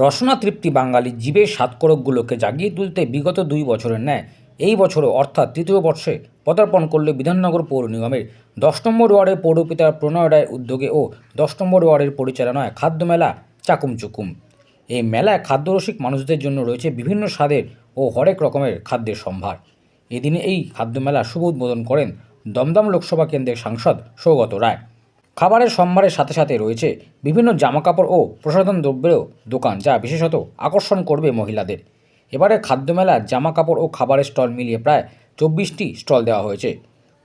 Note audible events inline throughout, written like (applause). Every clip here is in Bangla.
রসনা তৃপ্তি বাঙালি জীবের সাতকরকগুলোকে জাগিয়ে তুলতে বিগত দুই বছরের ন্যায়। এই বছরও অর্থাৎ তৃতীয় বর্ষে পদার্পণ করলে বিধাননগর পৌর নিগমের দশ নম্বর ওয়ার্ডের পৌরপিতা প্রণয় উদ্যোগে ও দশ নম্বর ওয়ার্ডের পরিচালনায় খাদ্য মেলা চাকুম চুকুম এই মেলায় খাদ্যরসিক মানুষদের জন্য রয়েছে বিভিন্ন স্বাদের ও হরেক রকমের খাদ্যের সম্ভার। এদিনে এই খাদ্য মেলা শুভ উদ্বোধন করেন দমদম লোকসভা কেন্দ্রের সাংসদ সৌগত রায়। খাবারের সম্ভারের সাথে সাথে রয়েছে বিভিন্ন জামাকাপড় ও প্রসাধন দ্রব্যেরও দোকান, যা বিশেষত আকর্ষণ করবে মহিলাদের। এবারে জামা কাপড় ও খাবারের স্টল মিলিয়ে প্রায় চব্বিশটি স্টল দেওয়া হয়েছে।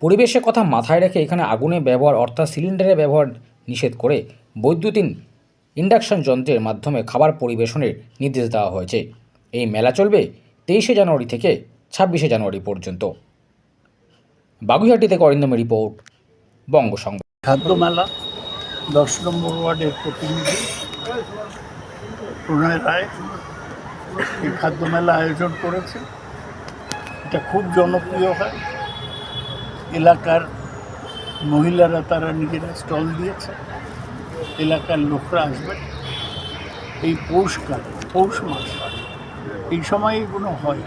পরিবেশের কথা মাথায় রেখে এখানে আগুনের ব্যবহার, অর্থাৎ সিলিন্ডারের ব্যবহার নিষেধ করে বৈদ্যুতিন ইন্ডাকশন যন্ত্রের মাধ্যমে খাবার পরিবেশনের নির্দেশ দেওয়া হয়েছে। এই মেলা চলবে তেইশে জানুয়ারি থেকে ছাব্বিশে জানুয়ারি পর্যন্ত। বাগুইহাটি থেকে অরিন্দম রিপোর্ট বঙ্গ সংবাদ খাদ্য মেলা দশ নম্বর ওয়ার্ডের প্রতিনিধি প্রণয় রায় এই খাদ্য মেলা আয়োজন করেছে। এটা খুব জনপ্রিয় হয়। এলাকার মহিলারা তারা নিজেরা স্টল দিয়েছে। এলাকার লোকরা আসবে। এই পৌষকাল পৌষ মাস, এই সময় এগুলো হয়।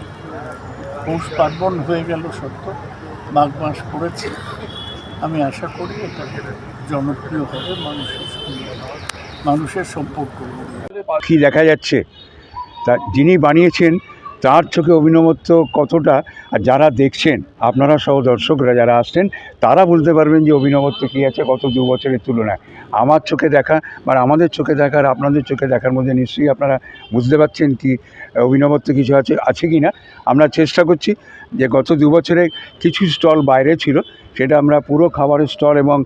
পৌষ পার্বণ হয়ে গেল সত্য। মাঘ মাস পড়েছে। আমি আশা করি এটা জনপ্রিয় হবে মানুষের মানুষের সম্পর্ক কি দেখা যাচ্ছে? তা যিনি বানিয়েছেন তার চোখে অভিনবত্ব কতটা? আর যারা দেখছেন, আপনারা সহ দর্শকরা যারা আসছেন, তারা বলতে পারবেন যে অভিনবত্ব কী আছে গত দু বছরের তুলনায়। আমার চোখে দেখা, বা আমাদের চোখে দেখার আপনাদের চোখে দেখার মধ্যে নিশ্চয়ই আপনারা বুঝতে পারছেন কি অভিনবত্ব কিছু আছে আছে কি না। আমরা চেষ্টা করছি যে গত দু বছরে কিছু স্টল বাইরে ছিল, সেটা আমরা পুরো খাবারের স্টল এবং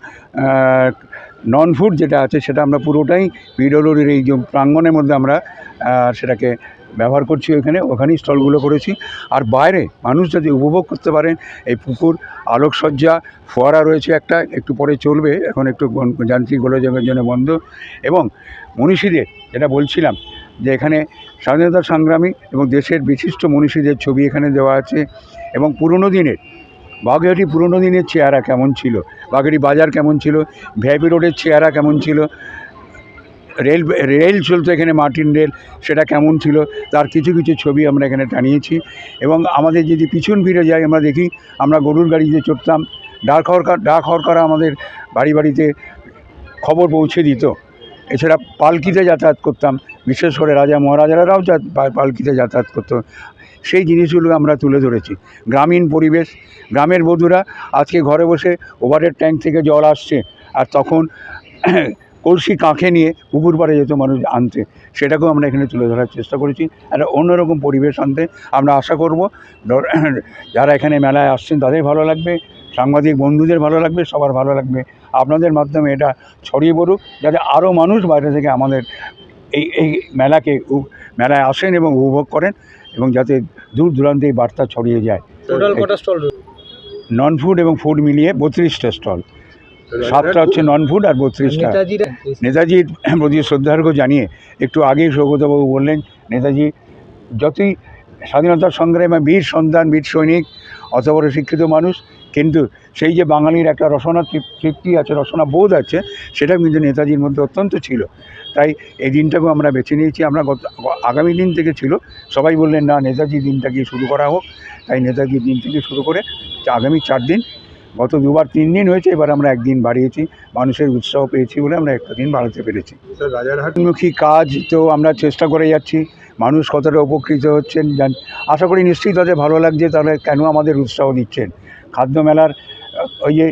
নন ফুড যেটা আছে সেটা আমরা পুরোটাই পিডব্লিউডির এই যে প্রাঙ্গণের মধ্যে আমরা সেটাকে ব্যবহার করছি ওখানে ওখানেই স্টলগুলো করেছি। আর বাইরে মানুষ যদি উপভোগ করতে পারেন, এই পুকুর, আলোকসজ্জা, ফোয়ারা রয়েছে একটা, একটু পরে চলবে, এখন একটু যান্ত্রিক গোলযোগের জন্য বন্ধ। এবং মনীষীদের যেটা বলছিলাম, যে এখানে স্বাধীনতা সংগ্রামী এবং দেশের বিশিষ্ট মনীষীদের ছবি এখানে দেওয়া আছে এবং পুরনো দিনের বাগেরহাটি পুরনো দিনের চেহারা কেমন ছিল? বাগেরহাটি বাজার কেমন ছিল? ভিআইপি রোডের চেহারা কেমন ছিল? রেল রেল চলতো এখানে মার্টিন রেল, সেটা কেমন ছিল? তার কিছু কিছু ছবি আমরা এখানে টানিয়েছি। এবং আমাদের যদি পিছন ফিরে যাই, আমরা দেখি আমরা গরুর গাড়িতে চড়তাম, ডাক হরকার ডাক হরকারা আমাদের বাড়ি বাড়িতে খবর পৌঁছে দিত। এছাড়া পালকিতে যাতায়াত করতাম, বিশেষ করে রাজা মহারাজারাও পালকিতে যাতায়াত করতো। সেই জিনিসগুলো আমরা তুলে ধরেছি। গ্রামীণ পরিবেশ, গ্রামের বধূরা আজকে ঘরে বসে ওভারের ট্যাঙ্ক থেকে জল আসছে আর তখন (clears throat) কলসি কাঁখে নিয়ে পুকুর পাড়ে যেত মানুষ আনতে। সেটাকেও আমরা এখানে তুলে ধরার চেষ্টা করেছি। একটা অন্যরকম পরিবেশ আনতে আমরা আশা করব। (clears throat) যারা এখানে মেলায় আসছেন তাদের ভালো লাগবে, সাংবাদিক বন্ধুদের ভালো লাগবে, সবার ভালো লাগবে। আপনাদের মাধ্যমে এটা ছড়িয়ে পড়ুক যাতে আরও মানুষ বাইরে থেকে আমাদের এই এই মেলাকে মেলায় আসেন এবং উপভোগ করেন এবং যাতে দূর দূরান্তে এই বার্তা ছড়িয়ে যায়। টোটাল কটা স্টল নন ফুড এবং ফুড মিলিয়ে বত্রিশটা স্টল সাতটা হচ্ছে নন ফুড আর বত্রিশটা। নেতাজির প্রতি শ্রদ্ধার্ঘ জানিয়ে একটু আগেই সৌগতবাবু বললেন নেতাজি যতই স্বাধীনতা সংগ্রামে বীর সন্তান বীর সৈনিক অত বড় শিক্ষিত মানুষ কিন্তু সেই যে বাঙালির একটা রসনা তৃপ- তৃপ্তি আছে রসনা বোধ আছে সেটা কিন্তু নেতাজির মধ্যে অত্যন্ত ছিল। তাই এই দিনটাকেও আমরা বেছে নিয়েছি। আমরা গত আগামী দিন থেকে ছিল। সবাই বললেন না নেতাজি দিনটাকে শুরু করা হোক। তাই নেতাজি দিন থেকে শুরু করে আগামী চার দিন গত দুবার তিন দিন হয়েছে এবার আমরা একদিন বাড়িয়েছি। মানুষের উৎসাহ পেয়েছি বলে আমরা একটা দিন বাড়াতে পেরেছি। রাজারহাটমুখী কাজ তো আমরা চেষ্টা করে যাচ্ছি। মানুষ কতটা উপকৃত হচ্ছেন জান আশা করি নিশ্চয়ই তাদের ভালো লাগছে তাহলে কেন আমাদের উৎসাহ দিচ্ছেন? খাদ্য মেলার ওই যে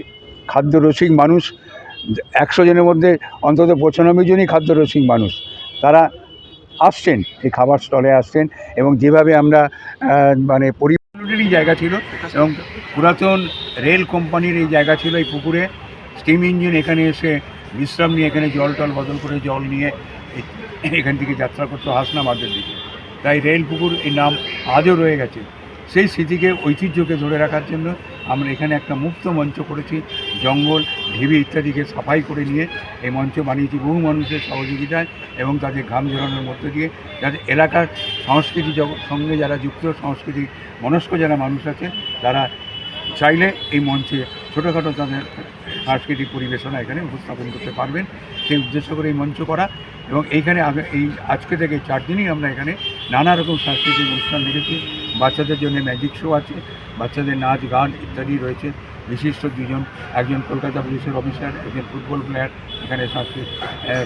খাদ্য রসিক মানুষ, একশো জনের মধ্যে অন্তত পঁচানব্বই জনই খাদ্য রসিক মানুষ। তারা আসছেন, এই খাবার স্টলে আসছেন এবং যেভাবে আমরা মানে পরিবারেরই জায়গা ছিল এবং পুরাতন রেল কোম্পানির এই জায়গা ছিল এই পুকুরে। স্টিম ইঞ্জিন এখানে এসে বিশ্রাম নিয়ে এখানে জল টল বদল করে জল নিয়ে এখান থেকে যাত্রা করতো হাসনাবাদের দিকে। তাই রেল পুকুর এই নাম আজও রয়ে গেছে। সেই স্মৃতিকে, ঐতিহ্যকে ধরে রাখার জন্য আমরা এখানে একটা মুক্ত মঞ্চ করেছি, জঙ্গল, ঢিবি ইত্যাদিকে সাফাই করে নিয়ে এই মঞ্চ বানিয়েছি বহু মানুষের সহযোগিতায় এবং তাদের ঘাম ঝরানোর মধ্য দিয়ে যাতে এলাকার সংস্কৃতি জগৎ সঙ্গে যারা যুক্ত, সংস্কৃতি মনস্ক যারা মানুষ আছে, তারা চাইলে এই মঞ্চে ছোটোখাটো তাদের সাংস্কৃতিক পরিবেশনা এখানে উপস্থাপন করতে পারবেন। সেই উদ্দেশ্য করে এই মঞ্চ করা এবং এইখানে এই আজকে থেকে চার দিনই আমরা এখানে নানা রকম সাংস্কৃতিক অনুষ্ঠান রেখেছি বাচ্চাদের জন্য ম্যাজিক শো আছে বাচ্চাদের নাচ, গান ইত্যাদি রয়েছে। বিশিষ্ট দুজন, একজন কলকাতা পুলিশের অফিসার, একজন ফুটবল প্লেয়ার, এখানে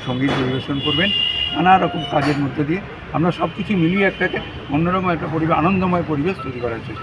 সংগীত পরিবেশন করবেন। নানা রকম কাজের মধ্যে দিয়ে আমরা সব কিছু মিলিয়ে একটাকে অন্যরকম একটা পরিবেশ, আনন্দময় পরিবেশ তৈরি করার চেষ্টা